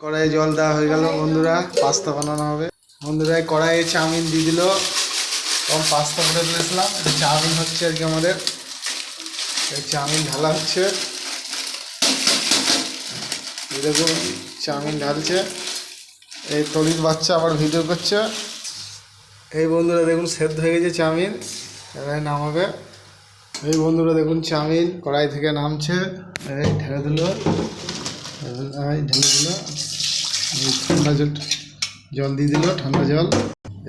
কড়াইয়ে জল দেওয়া হয়ে গেল, বন্ধুরা। পাস্তা বানানো হবে। বন্ধুরা কড়াইয়ে চাউমিন দিয়ে দিল। এবং পাস্তা করে ফেলেছিলাম। এটা চাউমিন হচ্ছে আর কি আমাদের। চাউমিন ঢালা হচ্ছে। দেখুন, চাউমিন ঢালছে। এই তলির বাচ্চা আবার ভিডিও করছে। এই বন্ধুরা, দেখুন, সেদ্ধ হয়ে গেছে চাউমিন। এবার নামাবে। এই বন্ধুরা, দেখুন, চাউমিন কড়াই থেকে নামছে। এই ঢেলে দিল। ঢেলে দিল ঠান্ডা জল জল দিয়ে দিল, ঠান্ডা জল।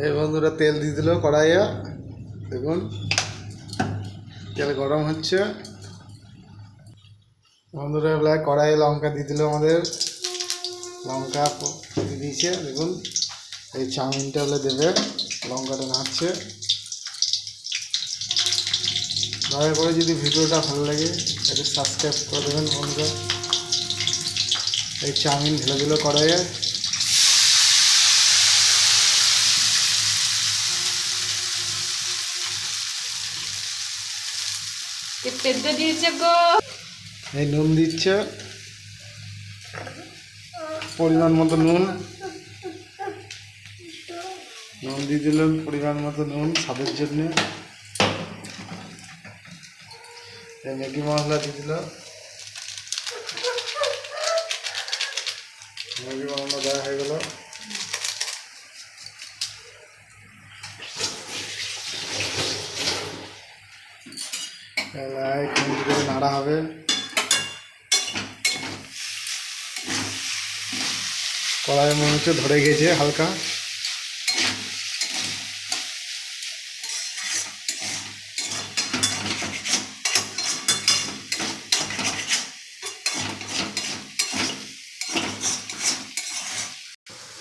এই বন্ধুরা, তেল দিয়ে দিল কড়াইয়ে। দেখুন, তেল গরম হচ্ছে। বন্ধুরা, এবার কড়াইয়ে লঙ্কা দিয়ে দিল আমাদের। লঙ্কা দিয়ে দিয়েছে, দেখুন। এই চাউমিনটা হলে দেবে, লঙ্কাটা নাড়ছে। দয়া করে যদি ভিডিওটা ভালো লাগে এটা সাবস্ক্রাইব করে দেবেন বন্ধুরা। এই চাউমিন ঢেলে দিল কড়াইয়ে পেদ্দ দিয়েছে গো? এই নুন দিচ্ছে। পরিমাণ মতো নুন। নুন দিয়ে দিল পরিমাণ মতো নুন স্বাদের জন্য। ম্যাগি মশলা দিয়ে দিল ম্যাগি বানানো দেওয়া হয়ে গেল। নাড়া হবে। কড়াই মনে হচ্ছে ধরে গেছে হালকা।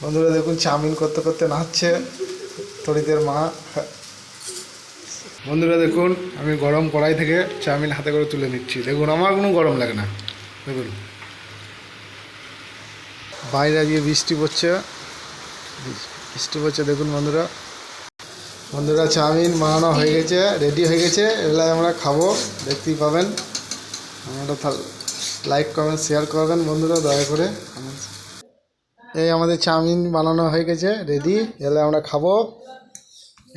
বন্ধুরা দেখুন, চাউমিন করতে করতে নাচছে তরিতের মা। বন্ধুরা দেখুন, আমি গরম কড়াই থেকে চাউমিন হাতে করে তুলে নিচ্ছি। দেখুন, আমার কোনো গরম লাগে না। দেখুন। বাইরে গিয়ে বৃষ্টি পড়ছে। বৃষ্টি পড়ছে, দেখুন বন্ধুরা। বন্ধুরা, চাউমিন বানানো হয়ে গেছে রেডি হয়ে গেছে। এগুলাই আমরা খাব, দেখতেই পাবেন। আমরা লাইক কমেন্ট শেয়ার করবেন বন্ধুরা, দয়া করে। এই আমাদের চাউমিন বানানো হয়ে গেছে রেডি এলে আমরা খাব।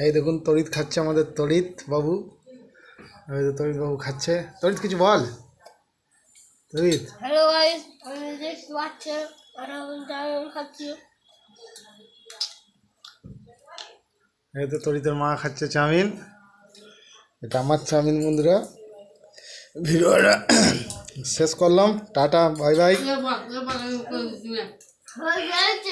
এই দেখুন তরিত খাচ্ছে আমাদের তরিত বাবু। এই যে তরিত বাবু খাচ্ছে। তরিত কিছু বল? তরিত হ্যালো গাইস আমি দেখতে পাচ্ছি আর আমি খাচ্ছি। এই তো তরিতের মা খাচ্ছে চাউমিন। এটা আমার চাউমিন বন্ধুরা। ভিডিওটা শেষ করলাম। Tata bye bye. 我是姐，